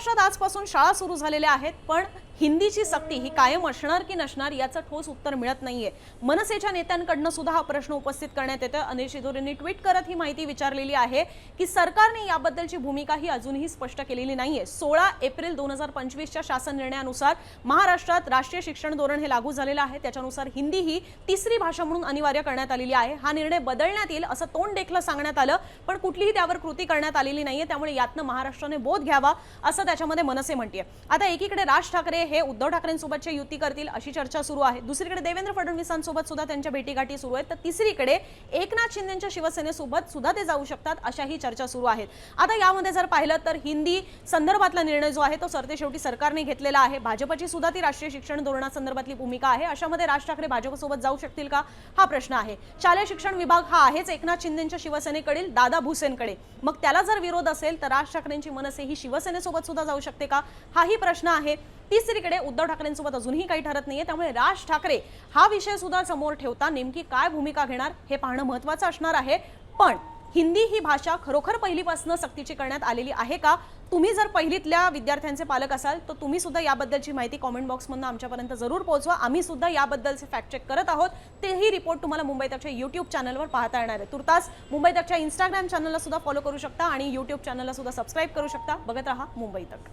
महाराष्ट्रात आजपासून शाळा सुरू झालेल्या आहेत पण हिंदीची सक्ती ही कायम असणार की नसणार याचं ठोस उत्तर मिळत नाहीये. मनसेच्या नेत्यांकडनं सुद्धा हा प्रश्न उपस्थित करण्यात येतो अनिल शिदोरेंनी ट्विट करत ही माहिती विचारलेली आहे की सरकारने याबद्दलची भूमिका ही अजूनही स्पष्ट केलेली नाहीये. सोळा एप्रिल दोन हजार पंचवीसच्या शासन निर्णयानुसार महाराष्ट्रात राष्ट्रीय शिक्षण धोरण हे लागू झालेलं आहे. त्याच्यानुसार हिंदी ही तिसरी भाषा म्हणून अनिवार्य करण्यात आलेली आहे. हा निर्णय बदलण्यात येईल असं तोंड देखलं सांगण्यात आलं पण कुठलीही त्यावर कृती करण्यात आलेली नाहीये. त्यामुळे यातनं महाराष्ट्राने बोध घ्यावा असं त्याच्यामध्ये मनसे म्हणते आता एकीकडे राज ठाकरे हे उद्धव ठाकरेंसोबतचे युती करतील अशी चर्चा सुरू आहे. दुसरीकडे देवेंद्र फडणवीसांसोबत सुद्धा त्यांच्या भेटीगाठी सुरू आहेत. तर तिसरीकडे एकनाथ शिंदेच्या शिवसेनेसोबत सुद्धा ते जाऊ शकतात अशाही चर्चा सुरू आहेत. आता यामध्ये जर पाहिलं तर हिंदी संदर्भातला निर्णय जो आहे तो सरतेशेवटी सरकारने घेतलेला आहे. भाजपची सुद्धा ती राष्ट्रीय शिक्षण धोरणासंदर्भातली भूमिका आहे. अशामध्ये राज ठाकरे भाजपसोबत जाऊ शकतील का? हा प्रश्न आहे. शालेय शिक्षण विभाग हा आहेच एकनाथ शिंदेच्या शिवसेनेकडील दादा भुसेनकडे. मग त्याला जर विरोध असेल तर राज ठाकरेंची मनसे ही शिवसेनेसोबत सुद्धा जाऊ शकते का? हाही प्रश्न आहे. तिसरीकडे उद्धव ठाकरेंसोबत अजूनही काही ठरत नाहीये. त्यामुळे राज ठाकरे हा विषय सुद्धा समोर ठेवता नेमकी काय भूमिका घेणार हे पाहणं महत्वाचं असणार आहे. पण हिंदी ही भाषा खरोखर पहिलीपासून सक्तीची करण्यात आलेली आहे का? तुम्ही जर पहिलीतल्या विद्यार्थ्यांचे पालक असाल तर तुम्ही सुद्धा याबद्दलची माहिती कॉमेंट बॉक्समधून आमच्यापर्यंत जरूर पोहोचवा. आम्ही सुद्धा याबद्दलचे फॅक्ट चेक करत आहोत. तेही रिपोर्ट तुम्हाला मुंबई तकच्या युट्यूब चॅनलवर पाहता येणार आहे. तुर्तास मुंबई तकच्या इंस्टाग्राम चॅनलला सुद्धा फॉलो करू शकता आणि यूट्यूब चॅनलला सुद्धा सबस्क्राईब करू शकता. बघत राहा मुंबई तक.